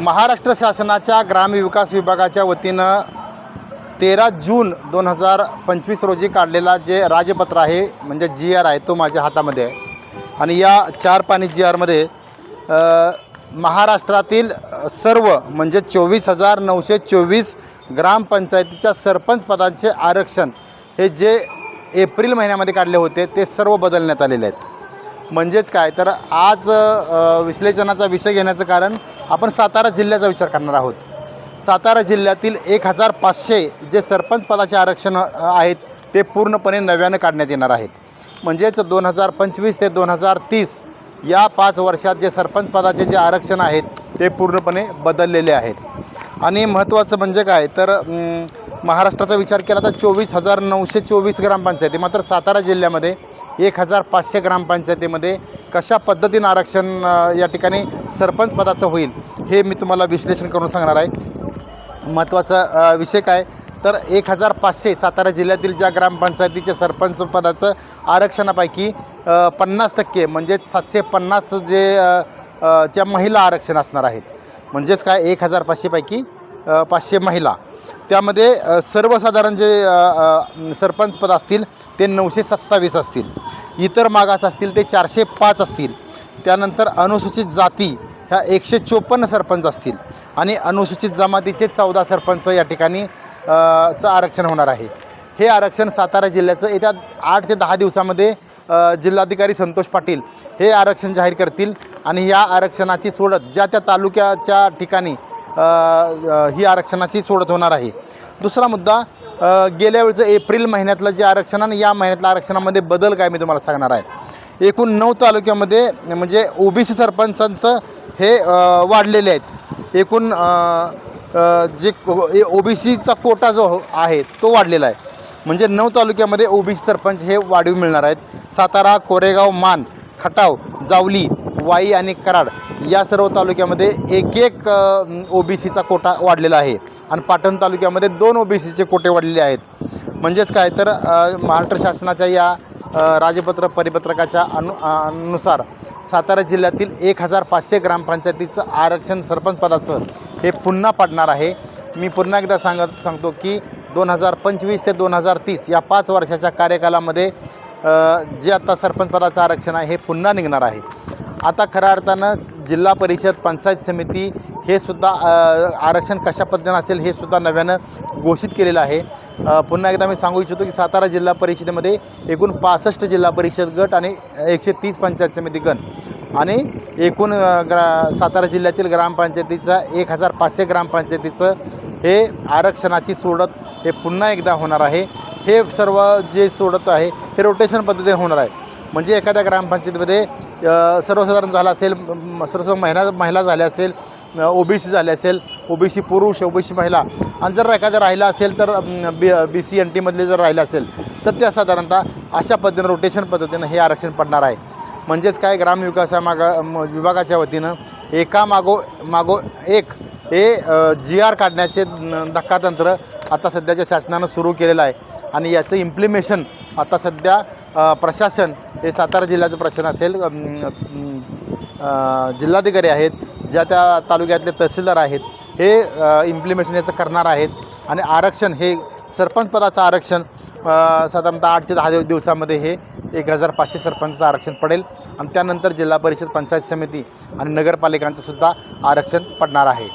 महाराष्ट्र शासनाच्या ग्रामविकास विभागाच्या वतीनं तेरा जून दोन हजार पंचवीस रोजी काढलेला जे राजपत्र आहे म्हणजे जी आर आहे तो माझ्या हातामध्ये आहे. आणि या चार पाणी जी आरमध्ये महाराष्ट्रातील सर्व म्हणजे चोवीस हजार नऊशे चोवीस ग्रामपंचायतीच्या सरपंच पदांचे आरक्षण हे जे एप्रिल महिन्यामध्ये काढले होते ते सर्व बदलण्यात आलेले आहेत. म्हणजेच काय? तर आज विश्लेषणाचा विषय घेण्याचं कारण आपण सातारा जिल्ह्याचा विचार करणार आहोत. सातारा जिल्ह्यातील एक हजार पाचशे जे सरपंच पदाचे आरक्षण आहेत ते पूर्णपणे नव्यानं काढण्यात येणार आहेत. म्हणजेच दोन हजार पंचवीस ते दोन हजार तीस या पाच वर्षात जे सरपंच पदाचे जे आरक्षण आहेत ते पूर्णपणे बदललेले आहेत. आणि महत्त्वाचं म्हणजे काय? तर महाराष्ट्राचा विचार केला तर चोवीस हजार नऊशे चोवीस ग्रामपंचायती मात्र सातारा जिल्ह्यामध्ये एक हजार पाचशे ग्रामपंचायतीमध्ये कशा पद्धतीनं आरक्षण या ठिकाणी सरपंच पदाचं होईल हे मी तुम्हाला विश्लेषण करून सांगणार आहे. महत्त्वाचा विषय काय? तर एक हजार पाचशे सातारा जिल्ह्यातील ज्या ग्रामपंचायतीच्या सरपंच पदाचं आरक्षणापैकी पन्नास टक्के म्हणजे सातशे पन्नास जे ज्या च्या महिला आरक्षण असणार आहेत म्हणजेच काय? एक हजार पाचशेपैकी पाचशे महिला. त्यामध्ये सर्वसाधारण जे सरपंचपद असतील ते नऊशे सत्तावीस असतील. इतर मागास असतील ते चारशे पाच असतील. त्यानंतर अनुसूचित जाती ह्या एकशे चोपन्न सरपंच असतील आणि अनुसूचित जमातीचे चौदा सरपंच या ठिकाणी चं आरक्षण होणार आहे. हे आरक्षण सातारा जिल्ह्याचं येत्या आठ ते दहा दिवसामध्ये जिल्हाधिकारी संतोष पाटील हे आरक्षण जाहीर करतील आणि या आरक्षणाची सोडत ज्या त्या तालुक्याच्या ठिकाणी ही आरक्षणाची सोडत होणार आहे. दुसरा मुद्दा गेल्या वेळचं एप्रिल महिन्यातलं जे आरक्षण आणि या महिन्यातल्या आरक्षणामध्ये बदल काय मी तुम्हाला सांगणार आहे. एकूण नऊ तालुक्यामध्ये म्हणजे ओबीसी सरपंचांचं हे वाढलेले आहेत. एकूण जे ओबीसीचा कोटा जो आहे तो वाढलेला आहे. म्हणजे नऊ तालुक्यामध्ये ओबीसी सरपंच हे वाढीव मिळणार आहेत. सातारा कोरेगाव मान खटाव जावली वाई आणि कराड या सर्व तालुक्यामध्ये एक एक ओ बी सीचा कोटा वाढलेला आहे. आणि पाटण तालुक्यामध्ये दोन ओ बी सीचे कोटे वाढलेले आहेत. म्हणजेच काय तर महाराष्ट्र शासनाच्या या राजपत्र परिपत्रकाच्या अनु अनुसार सातारा जिल्ह्यातील एक हजार पाचशे ग्रामपंचायतीचं आरक्षण सरपंच पदाचं हे पुन्हा पडणार आहे. मी पुन्हा एकदा सांगत सांगतो की दोन हजार पंचवीस ते दोन हजार तीस या पाच वर्षाच्या कार्यकालामध्ये जे आता सरपंच पदाचं आरक्षण आहे हे पुन्हा निघणार आहे. आता खऱ्या अर्थानं जिल्हा परिषद पंचायत समिती हे सुद्धा आरक्षण कशा पद्धतीनं असेल हे सुद्धा नव्यानं घोषित केलेलं आहे. पुन्हा एकदा मी सांगू इच्छितो की सातारा जिल्हा परिषदेमध्ये एकूण पासष्ट जिल्हा परिषद गट आणि एकशे तीस पंचायत समिती गट आणि एकूण ग्रा सातारा जिल्ह्यातील ग्रामपंचायतीचा एक हजार पाचशे ग्रामपंचायतीचं हे आरक्षणाची सोडत हे पुन्हा एकदा होणार आहे. हे सर्व जे सोडत आहे हे रोटेशन पद्धतीने होणार आहे. म्हणजे एखाद्या ग्रामपंचायतीमध्ये सर्वसाधारण झालं असेल म- सर्व महिला महिला झाल्या असेल ओ बी सी झाले असेल ओ बी सी पुरुष ओ बी सी महिला आणि जर एखादं राहिलं असेल तर बी बी सी एन टीमधले जर राहिलं असेल तर त्या साधारणतः अशा पद्धतीनं रोटेशन पद्धतीनं हे आरक्षण पडणार आहे. म्हणजेच काय ग्रामविकासामागा म- विभागाच्या वतीनं एका मागो मागो एक हे जी आर काढण्याचे धक्कातंत्र आता सध्याच्या शासनानं सुरू केलेलं आहे. आणि याचं इम्प्लिमेशन आता सध्या प्रशासन हे सातारा जिल्ह्याचं प्रशासन असेल जिल्हाधिकारी आहेत ज्या त्या तालुक्यातले तहसीलदार आहेत हे इम्प्लिमेशन याचं करणार आहेत. आणि आरक्षण हे सरपंच पदाचं आरक्षण साधारणतः आठ ते दहा दिवसामध्ये हे एक हजार पाचशे सरपंचाचं आरक्षण पडेल. आणि त्यानंतर जिल्हा परिषद पंचायत समिती आणि नगरपालिकांचं सुद्धा आरक्षण पडणार आहे.